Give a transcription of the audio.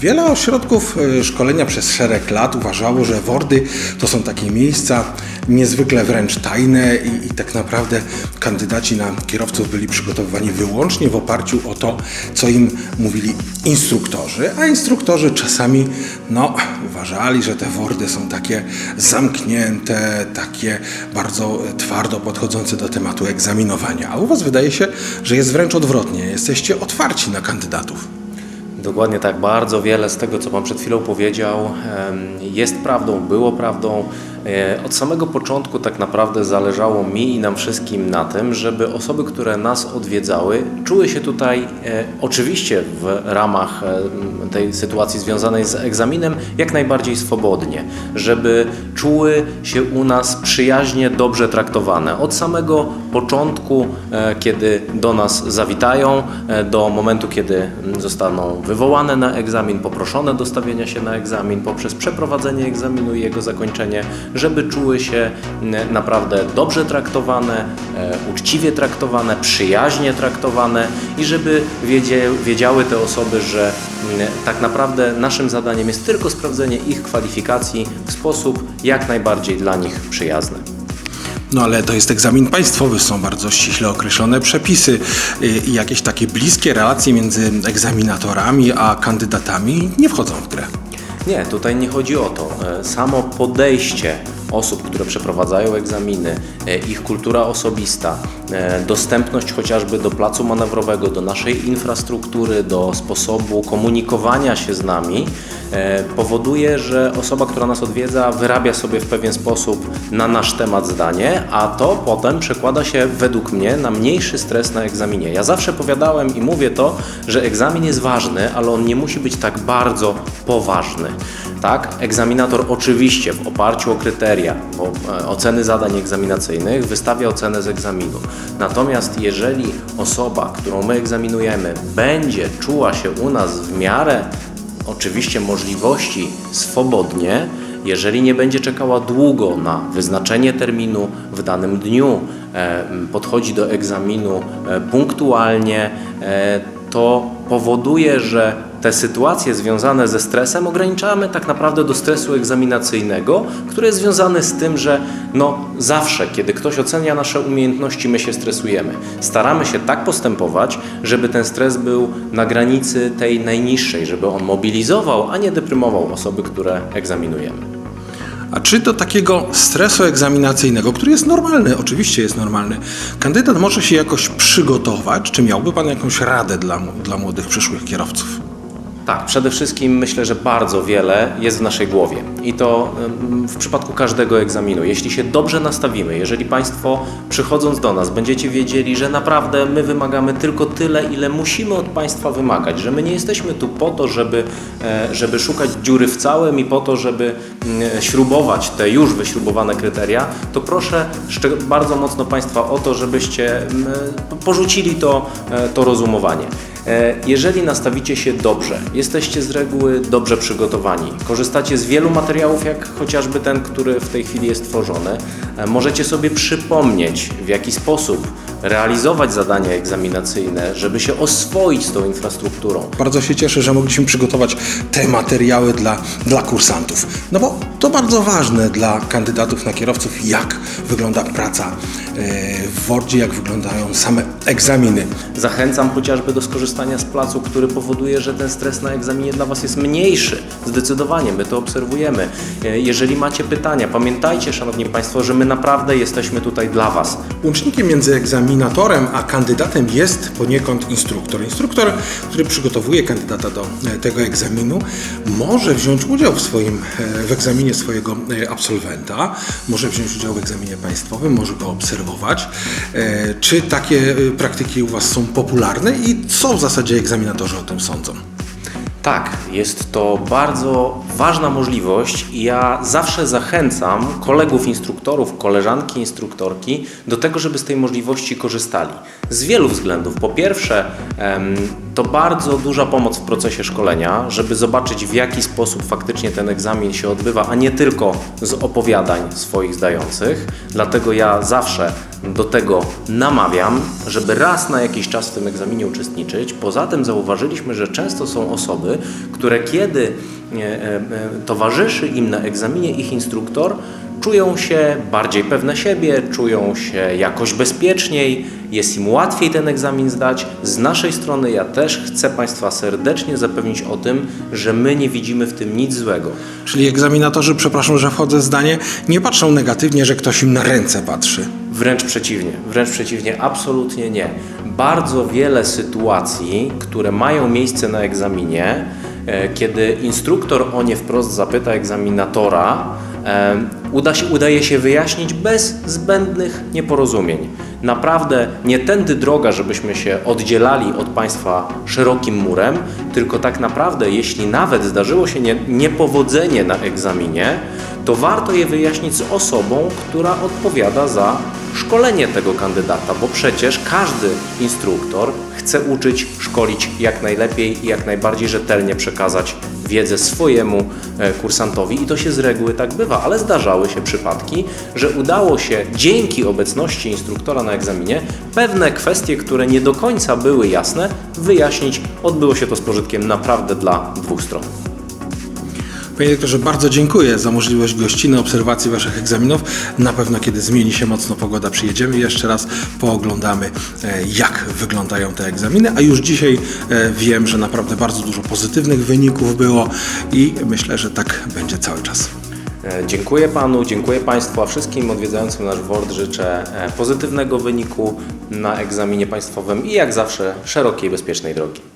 Wiele ośrodków e, szkolenia przez szereg lat uważało, że WORDy to są takie miejsca niezwykle wręcz tajne i, i tak naprawdę kandydaci na kierowców byli przygotowywani wyłącznie w oparciu o to, co im mówili instruktorzy, a instruktorzy czasami no, uważali, że te WORDy są takie zamknięte, takie bardzo twardo podchodzące do tematu egzaminowania. A u Was wydaje się, że jest wręcz odwrotnie. Jesteście otwarci na kandydatów. Dokładnie tak, bardzo wiele z tego, co Pan przed chwilą powiedział, jest prawdą, było prawdą. E, Od samego początku tak naprawdę zależało mi i nam wszystkim na tym, żeby osoby, które nas odwiedzały, czuły się tutaj e, oczywiście w ramach e, tej sytuacji związanej z egzaminem jak najbardziej swobodnie, żeby czuły się u nas przyjaźnie, dobrze traktowane. Od samego początku, kiedy do nas zawitają, do momentu, kiedy zostaną wywołane na egzamin, poproszone do stawienia się na egzamin, poprzez przeprowadzenie egzaminu i jego zakończenie, żeby czuły się mm, naprawdę dobrze traktowane, e, uczciwie traktowane, przyjaźnie traktowane i żeby wiedziały te osoby, że mm, tak naprawdę naszym zadaniem jest tylko sprawdzenie ich kwalifikacji w sposób jak najbardziej dla nich przyjazny. No ale to jest egzamin państwowy, są bardzo ściśle określone przepisy y, i jakieś takie bliskie relacje między egzaminatorami a kandydatami nie wchodzą w grę. Nie, tutaj nie chodzi o to. E, Samo podejście osób, które przeprowadzają egzaminy, e, ich kultura osobista, e, dostępność chociażby do placu manewrowego, do naszej infrastruktury, do sposobu komunikowania się z nami, e, powoduje, że osoba, która nas odwiedza, wyrabia sobie w pewien sposób na nasz temat zdanie, a to potem przekłada się według mnie na mniejszy stres na egzaminie. Ja zawsze powiadałem i mówię to, że egzamin jest ważny, ale on nie musi być tak bardzo poważny. Tak, egzaminator oczywiście w oparciu o kryteria, o e, oceny zadań egzaminacyjnych wystawia ocenę z egzaminu. Natomiast jeżeli osoba, którą my egzaminujemy, będzie czuła się u nas w miarę oczywiście możliwości swobodnie, jeżeli nie będzie czekała długo na wyznaczenie terminu w danym dniu, e, podchodzi do egzaminu e, punktualnie, to powoduje, że te sytuacje związane ze stresem ograniczamy tak naprawdę do stresu egzaminacyjnego, który jest związany z tym, że no zawsze, kiedy ktoś ocenia nasze umiejętności, my się stresujemy. Staramy się tak postępować, żeby ten stres był na granicy tej najniższej, żeby on mobilizował, a nie deprymował osoby, które egzaminujemy. A czy do takiego stresu egzaminacyjnego, który jest normalny, oczywiście jest normalny, kandydat może się jakoś przygotować? Czy miałby Pan jakąś radę dla, dla młodych przyszłych kierowców? Tak, przede wszystkim myślę, że bardzo wiele jest w naszej głowie i to w przypadku każdego egzaminu. Jeśli się dobrze nastawimy, jeżeli Państwo przychodząc do nas będziecie wiedzieli, że naprawdę my wymagamy tylko tyle, ile musimy od Państwa wymagać, że my nie jesteśmy tu po to, żeby, e, żeby szukać dziury w całym i po to, żeby mm, śrubować te już wyśrubowane kryteria, to proszę bardzo mocno Państwa o to, żebyście mm, porzucili to, e, to rozumowanie. E, Jeżeli nastawicie się dobrze, jesteście z reguły dobrze przygotowani, korzystacie z wielu materiałów, jak chociażby ten, który w tej chwili jest tworzony, e, możecie sobie przypomnieć, w jaki sposób realizować zadania egzaminacyjne, żeby się oswoić z tą infrastrukturą. Bardzo się cieszę, że mogliśmy przygotować te materiały dla, dla kursantów. No bo to bardzo ważne dla kandydatów na kierowców, jak wygląda praca e, w WORDzie, jak wyglądają same egzaminy. Zachęcam chociażby do skorzystania z placu, który powoduje, że ten stres na egzaminie dla Was jest mniejszy. Zdecydowanie, my to obserwujemy. E, Jeżeli macie pytania, pamiętajcie, Szanowni Państwo, że my naprawdę jesteśmy tutaj dla Was. Łącznikiem między egzaminatorem a kandydatem jest poniekąd instruktor. Instruktor, który przygotowuje kandydata do e, tego egzaminu, może wziąć udział w, swoim, e, w egzaminie swojego absolwenta, może wziąć udział w egzaminie państwowym, może go obserwować. Czy takie praktyki u Was są popularne i co w zasadzie egzaminatorzy o tym sądzą? Tak, jest to bardzo ważna możliwość i ja zawsze zachęcam kolegów instruktorów, koleżanki instruktorki do tego, żeby z tej możliwości korzystali. Z wielu względów. Po pierwsze, To bardzo duża pomoc w procesie szkolenia, żeby zobaczyć w jaki sposób faktycznie ten egzamin się odbywa, a nie tylko z opowiadań swoich zdających. Dlatego ja zawsze do tego namawiam, żeby raz na jakiś czas w tym egzaminie uczestniczyć. Poza tym zauważyliśmy, że często są osoby, które kiedy e, e, towarzyszy im na egzaminie ich instruktor, czują się bardziej pewne siebie, czują się jakoś bezpieczniej, jest im łatwiej ten egzamin zdać. Z naszej strony ja też chcę Państwa serdecznie zapewnić o tym, że my nie widzimy w tym nic złego. Czyli egzaminatorzy, przepraszam, że wchodzę w zdanie, nie patrzą negatywnie, że ktoś im na ręce patrzy. Wręcz przeciwnie, wręcz przeciwnie, absolutnie nie. Bardzo wiele sytuacji, które mają miejsce na egzaminie, e, kiedy instruktor o nie wprost zapyta egzaminatora, e, uda się, udaje się wyjaśnić bez zbędnych nieporozumień. Naprawdę nie tędy droga, żebyśmy się oddzielali od Państwa szerokim murem, tylko tak naprawdę, jeśli nawet zdarzyło się nie, niepowodzenie na egzaminie, to warto je wyjaśnić z osobą, która odpowiada za szkolenie tego kandydata, bo przecież każdy instruktor chce uczyć, szkolić jak najlepiej i jak najbardziej rzetelnie przekazać wiedzę swojemu e, kursantowi i to się z reguły tak bywa, ale zdarzały się przypadki, że udało się dzięki obecności instruktora na egzaminie pewne kwestie, które nie do końca były jasne, wyjaśnić. Odbyło się to z pożytkiem naprawdę dla dwóch stron. Panie doktorze, bardzo dziękuję za możliwość gościny, obserwacji Waszych egzaminów. Na pewno, kiedy zmieni się mocno pogoda, przyjedziemy i jeszcze raz pooglądamy, e, jak wyglądają te egzaminy. A już dzisiaj e, wiem, że naprawdę bardzo dużo pozytywnych wyników było i myślę, że tak będzie cały czas. E, Dziękuję Panu, dziękuję Państwu, a wszystkim odwiedzającym nasz WORD życzę pozytywnego wyniku na egzaminie państwowym i jak zawsze szerokiej, bezpiecznej drogi.